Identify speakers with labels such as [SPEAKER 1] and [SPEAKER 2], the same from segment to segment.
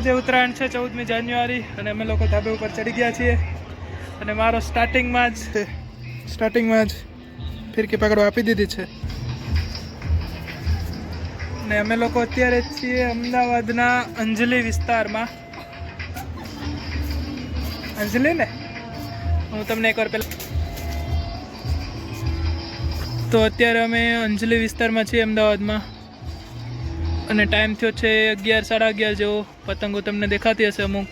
[SPEAKER 1] આજે ઉત્તરાયણ છે, ચૌદમી જાન્યુઆરી અને અમે લોકો ધાબે ઉપર ચડી ગયા છીએ. અને મારો સ્ટાર્ટિંગમાં જ સ્ટાર્ટિંગમાં જ ફિરકી પકડો આપી દીધી છે. ને અમે લોકો અત્યારે છીએ અમદાવાદના અંજલિ વિસ્તારમાં. અંજલી ને? હું તમને એકવાર પહેલાં તો અત્યારે અમે અંજલિ વિસ્તારમાં છીએ અમદાવાદમાં. અને ટાઈમ થયો છે અગિયાર, સાડા અગિયાર જેવો. પતંગો તમને દેખાતી હશે અમુક.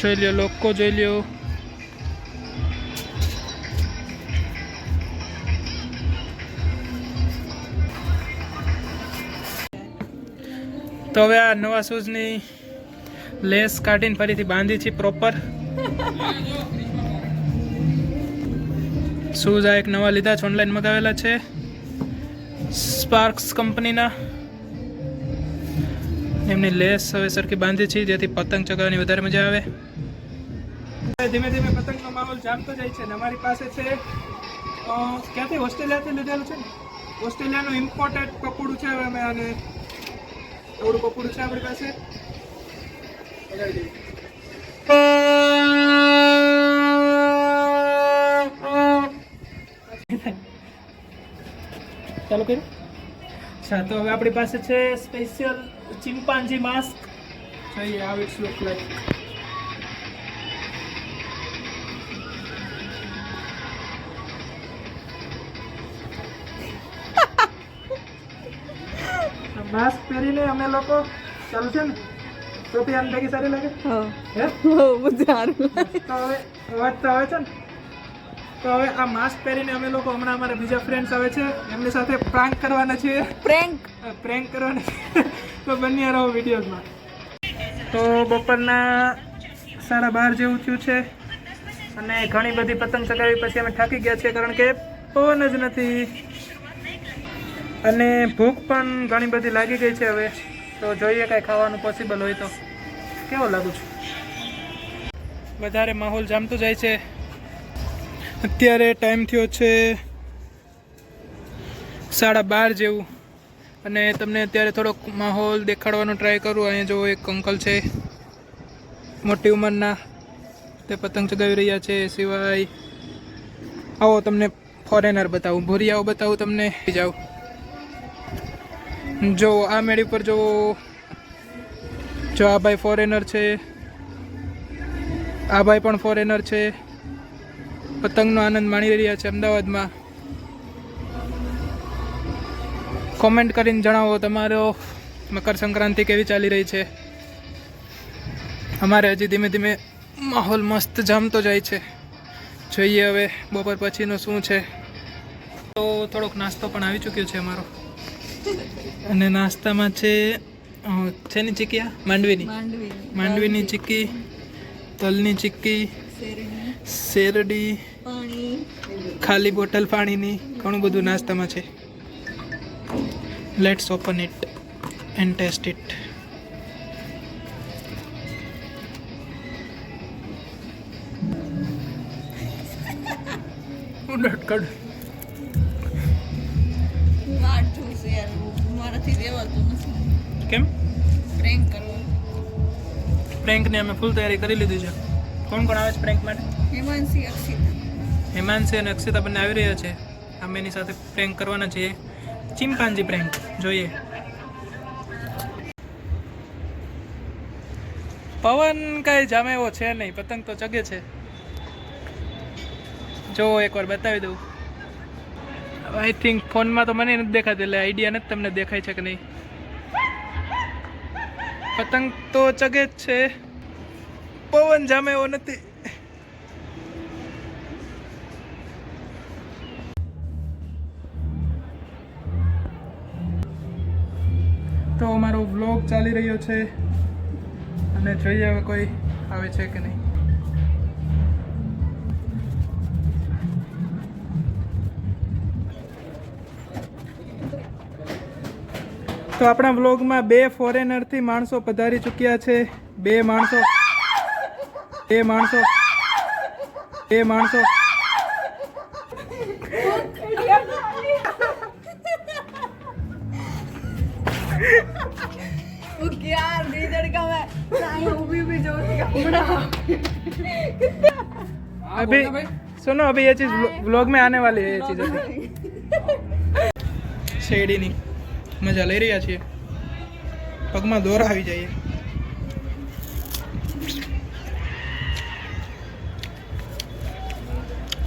[SPEAKER 1] જોઈ લ્યો, લોકો જોઈ લ્યો. તો હવે આ નવા શૂઝની લેસ કાઢીને ફરીથી બાંધી છે પ્રોપર શૂઝ આ એક નવા લીધા છે ઓનલાઈન મગાવેલા છે. સ્પાર્ક્સ કંપનીના. એમની લેસ હવે સરખી બાંધી છે, જેથી પતંગ ચગાવવાની વધારે મજા આવે. ધીમે ધીમે પતંગનો માહોલ જામતો જાય છે અમારી પાસે છે ક્યાંથી ઓસ્ટ્રેલિયાથી લીધેલું છે ને? ઓસ્ટ્રેલિયાનું ઇમ્પોર્ટેડ કપડું છે હવે અમે આને આવડું કપડું છે આપણી પાસે. ચાલુ કર્યું? અચ્છા તો હવે આપણી પાસે છે સ્પેશિયલ ચિમ્પાન્જી માસ્ક જોઈએ how it's look like mask પહેરીને અમે લોકો ચાલશે ને તો આમ ભેગી સારી લાગે. હે. તો હવે અવાજ તો આવે છે ને? તો હવે આ માસ્ક પહેરીને અમે લોકો હમણાં અમારા બીજા ફ્રેન્ડ્સ આવે છે. એમની સાથે પ્રાંક કરવાના છીએ.
[SPEAKER 2] પ્રેન્ક
[SPEAKER 1] પ્રેન્ક કરવાના છે તો બન્યા રહો વિડીયોઝમાં તો બપોરના સાડા બાર જેવું થયું છે. અને ઘણી બધી પતંગ ચગાવી પછી અમે થાકી ગયા છીએ કારણ કે પવન જ નથી. અને ભૂખ પણ ઘણી બધી લાગી ગઈ છે હવે. તો જોઈએ કાંઈ ખાવાનું પોસિબલ હોય તો. કેવો લાગુ છું? વધારે માહોલ જામતો જાય છે. અત્યારે ટાઈમ થયો છે સાડા બાર જેવું. અને તમને અત્યારે થોડોક માહોલ દેખાડવાનો ટ્રાય કરું. અહીંયા જો એક અંકલ છે, મોટી ઉંમરના. તે પતંગ ચગાવી રહ્યા છે, સિવાય આવો તમને ફોરેનર બતાવું. ભૂરિયાઓ બતાવું તમને. જાઓ. જો, આ મેળી પર જો જો આ ભાઈ ફોરેનર છે. આ ભાઈ પણ ફોરેનર છે. પતંગનો આનંદ માણી રહ્યા છે અમદાવાદમાં. કોમેન્ટ કરીને જણાવો તમારો મકર સંક્રાંતિ કેવી ચાલી રહી છે? અમારે હજી ધીમે ધીમે માહોલ મસ્ત જામતો જાય છે. જોઈએ હવે બપોર પછીનું શું છે. તો થોડોક નાસ્તો પણ આવી ચૂક્યો છે અમારો. અને નાસ્તામાં છે અ, શેની ચીકી માંડવીની. માંડવીની. ચીક્કી તલની ચીક્કી
[SPEAKER 2] શેરડી
[SPEAKER 1] ખાલી બોટલ પાણીની ઘણું બધું નાસ્તામાં છે. Let's open it and taste it કડ
[SPEAKER 2] હું વાટ જોઉં છું યાર મારાથી રહેવાતું નથી.
[SPEAKER 1] કેમ?
[SPEAKER 2] પ્રેન્ક કરવું.
[SPEAKER 1] પ્રેન્કની અમે ફૂલ તૈયારી કરી લીધી છે. કોણ કોણ આવે છે પ્રેન્ક માટે?
[SPEAKER 2] હિમાંશી અક્ષિતા.
[SPEAKER 1] હેમાંશી અને અક્ષિતા બંને આવી રહ્યા છે. અમે એની સાથે પ્રેન્ક કરવાના છીએ. ચિમ્પાન્જી પ્રેન્ક જોઈએ. પવન કઈ જામે એવો છે નહીં, પતંગ તો ચગે છે. જો એકવાર બતાવી દઉં. આઈ થિંક ફોનમાં તો મને નથી દેખાતી, એટલે આઈડિયા નથી તમને દેખાય છે કે નહીં. પતંગ તો ચગે જ છે. પવન જામે એવો નથી. ચાલી રહ્યો છે. અને જોઈએ હવે કોઈ આવે છે કે નહીં. તો આપણા વ્લોગમાં બે ફોરેનરથી માણસો પધારી ચૂક્યા છે. બે માણસો. બે માણસો. બે માણસો.
[SPEAKER 2] वो क्या रीजन का मैं आई हूं भी भी जोर का बड़ा
[SPEAKER 1] अभी सुनो अभी ये चीज व्लॉग में आने वाली है ये चीज શેરડીની મજા લઈ રહ્યા છીએ પગમાં દોરા આવી જઈએ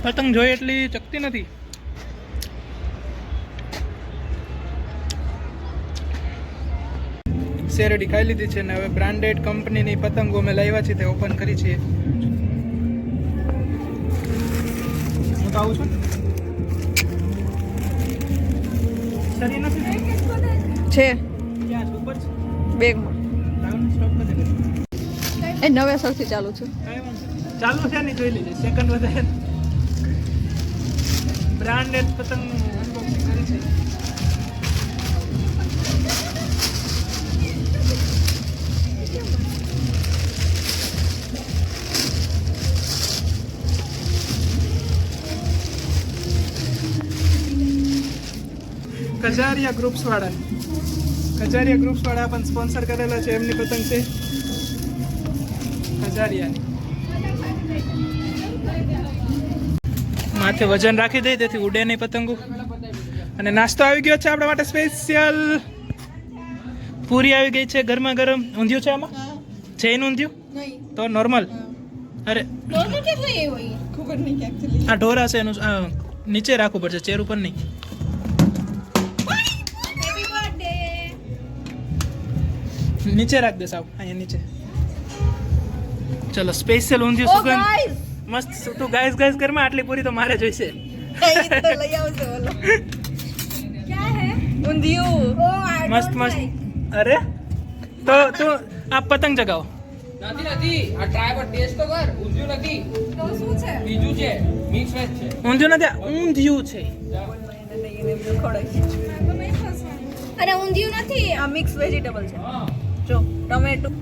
[SPEAKER 1] પતંગ જોઈએ એટલી ચકતી નથી શેરડી ખાઈ લીધી છે ને હવે બ્રાન્ડેડ કંપનીની પતંગો અમે લાવ્યા છીએ તે ઓપન કરી છીએ. હું તો આવું છું?
[SPEAKER 2] છે? બેગમાં. એ નવે નવેસરથી ચાલુ છે.
[SPEAKER 1] ચાલુ છે ને જોઈ લીધી સેકન્ડ વધારે. બ્રાન્ડેડ પતંગ અનબોક્સિંગ કરી છે. કજારિયા ગ્રુપ્સ વાળા. કજારિયા ગ્રુપ્સ વાળા પણ સ્પોન્સર કરેલા છે એમની પતંગ છે. કજારિયાની. માથે વજન રાખી દઈ તેથી ઉડે નહીં પતંગો. અને નાસ્તો આવી ગયો છે આપણા માટે સ્પેશિયલ પૂરી આવી ગઈ છે ગરમા ગરમ. ઊંધિયું છે આમાં? જૈન ઊંધિયું?
[SPEAKER 2] નહીં.
[SPEAKER 1] તો નોર્મલ અરે.
[SPEAKER 2] ખબર નહીં
[SPEAKER 1] આ ઢોરા છે એનું નીચે રાખવું પડશે ચેર ઉપર નહીં. નીચે રાખ દે સાવ અહીંયા નીચે. ચલો સ્પેશિયલ ઊંધિયું સુગંધ. મસ્ત તું ગાઈસ ગાઈસ કરમાં આટલી પૂરી તો મારે જોઈશે. મસ્ત મસ્ત. અરે? તો તું આ પતંગ ચગાવો
[SPEAKER 3] નથી નથી. આ ટ્રાય પર ટેસ્ટ તો કર. ઊંધિયું નથી. બીજું છે. મિક્સ વેજ છે.
[SPEAKER 1] ઊંધિયું નથી ઊંધિયું છે.
[SPEAKER 4] અરે ઊંધિયું નથી.
[SPEAKER 2] આ મિક્સ વેજીટેબલ છે. જો ટમેટું.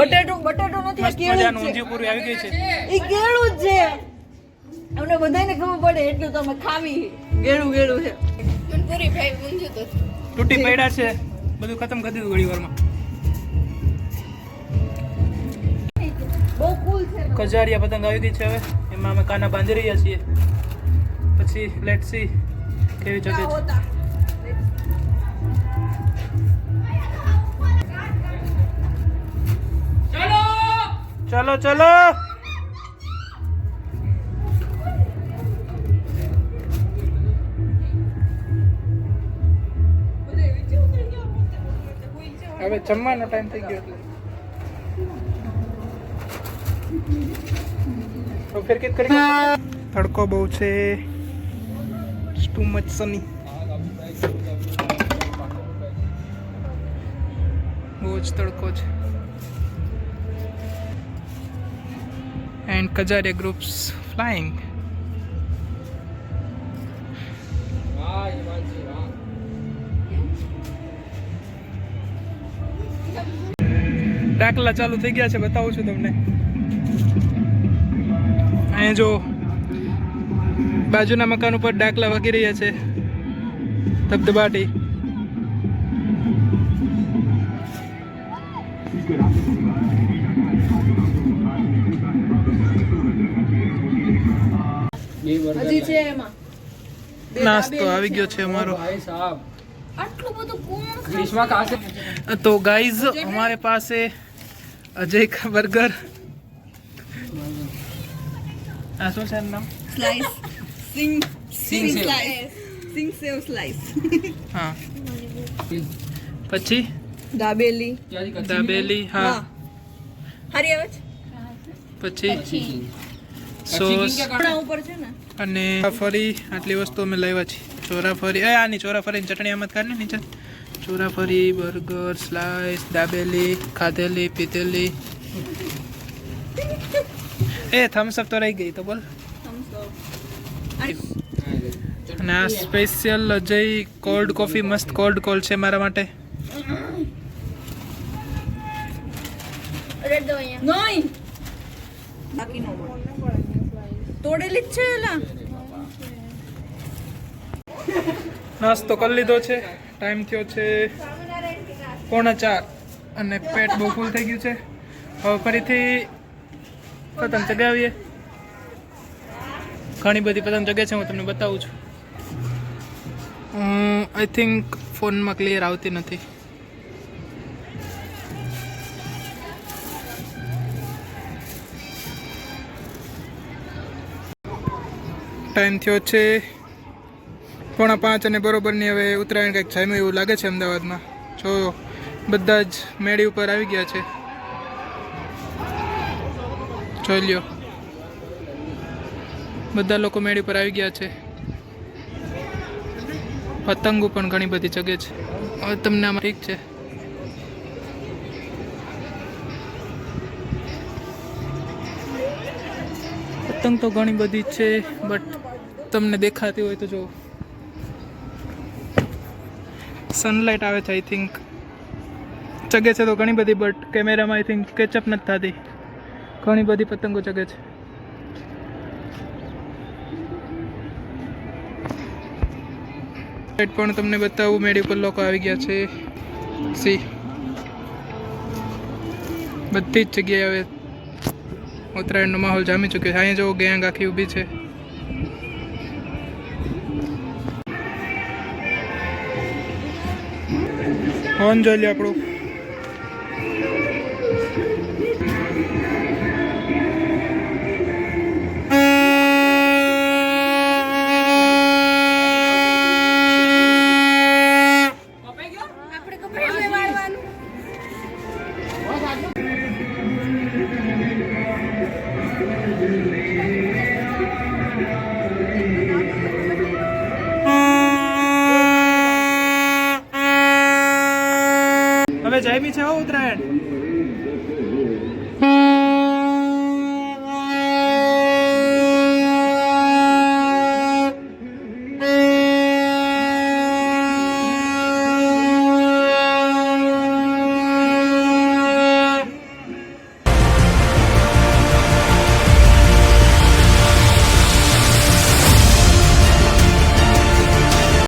[SPEAKER 2] બટેટું બટેટો નથી કેળું છે.
[SPEAKER 1] આવી ગઈ છે.
[SPEAKER 2] ઈ કેળું જ છે. અમને બધાને ખબર પડે એટલું તમે ખાવી. ગેળું ગેળું છે.
[SPEAKER 4] પૂરી ભાઈ ઊંધિયું તો
[SPEAKER 1] તૂટી પડ્યા છે. બધું ખતમ કરી દીધું ઘડી વારમાં
[SPEAKER 2] બહુ કુલ છે.
[SPEAKER 1] કજારિયા પતંગ આવી ગઈ છે હવે. એમાં અમે કાના બાંધી રહ્યા છીએ. પછી લેટ સી કેવી જગ્યા છે. ચલો ચલો. હવે જમવાનો ટાઈમ થઈ ગયો તો ફેર કિત કરી તડકો બહુ છે. ટુ મચ સની બહુ જ તડકો છે. And Kajaria groups
[SPEAKER 3] flying.
[SPEAKER 1] ડાકલા ચાલુ થઈ ગયા છે, બતાવું છું તમને. અહીંયા જો બાજુના મકાન ઉપર ડાકલા વાગી રહ્યા છે. ધબધબાટી. નાસ્તો આવી ગયો છે અમારો તો ગાઈઝ અમારે પાસે અજય કા બર્ગર આ શું છે નામ
[SPEAKER 2] સ્લાઈસ સિંગ
[SPEAKER 3] સિંગ
[SPEAKER 2] સ્લાઈસ સિંગ સેવ સ્લાઈસ
[SPEAKER 1] હા પછી
[SPEAKER 2] દાબેલી
[SPEAKER 1] દાબેલી હા
[SPEAKER 2] હરી આવે
[SPEAKER 1] પછી સોસ. અને ચોરાફરી આટલી વસ્તુ અમે લાવ્યા છીએ. ચોરાફરી એ આની ચોરાફરીની ચટણી અમત જ કાઢ ને નીચે. ચોરાફરી બર્ગર સ્લાઇસ દાબેલી ખાધેલી પીધેલી. એ થમ્સઅપ તો રહી ગઈ તો બોલ. અને આ સ્પેશિયલ અજય કોલ્ડ કોફી મસ્ત કોલ્ડ કોલ છે મારા માટે.
[SPEAKER 2] બાકી નો તોડેલી જ એલા.
[SPEAKER 1] નાસ્તો કરી લીધો છે. ટાઈમ થયો છે પોણા ચાર અને પેટ બહુ ફૂલ થઈ ગયું છે. હવે ફરીથી પતંગ ચગાવીએ. ઘણી બધી પતંગ ચગે છે, હું તમને બતાવું છું. આઈ થિંક ફોનમાં ક્લિયર આવતી નથી. ટાઈમ થયો છે પોણા પાંચ અને બરોબરની હવે ઉત્તરાયણ કંઈક જામ્યું એવું લાગે છે અમદાવાદમાં. જો બધા જ મેળી ઉપર આવી ગયા છે. જોઈ લ્યો. બધા લોકો મેળી ઉપર આવી ગયા છે. પતંગો પણ ઘણી બધી જગે છે. હવે તમને આમાં ઠીક છે. પતંગ તો ઘણી બધી છે બટ તમને દેખાતી હોય તો જો. સનલાઇટ આવે છે આઈ થિંક ચગે છે તો ઘણી બધી બટ કેમેરામાં આઈ થિંક કેચઅપ નથી થતી. ઘણી બધી પતંગો ચગે છે. પણ તમને બતાવું, મેળી ઉપર લોકો આવી ગયા છે. સી બધી જ જગ્યાએ હવે ઉત્તરાયણનો માહોલ જામી ચૂક્યો છે. અહીંયા જો ગેંગ આખી ઊભી છે. ફોન જોઈ લે આપણું.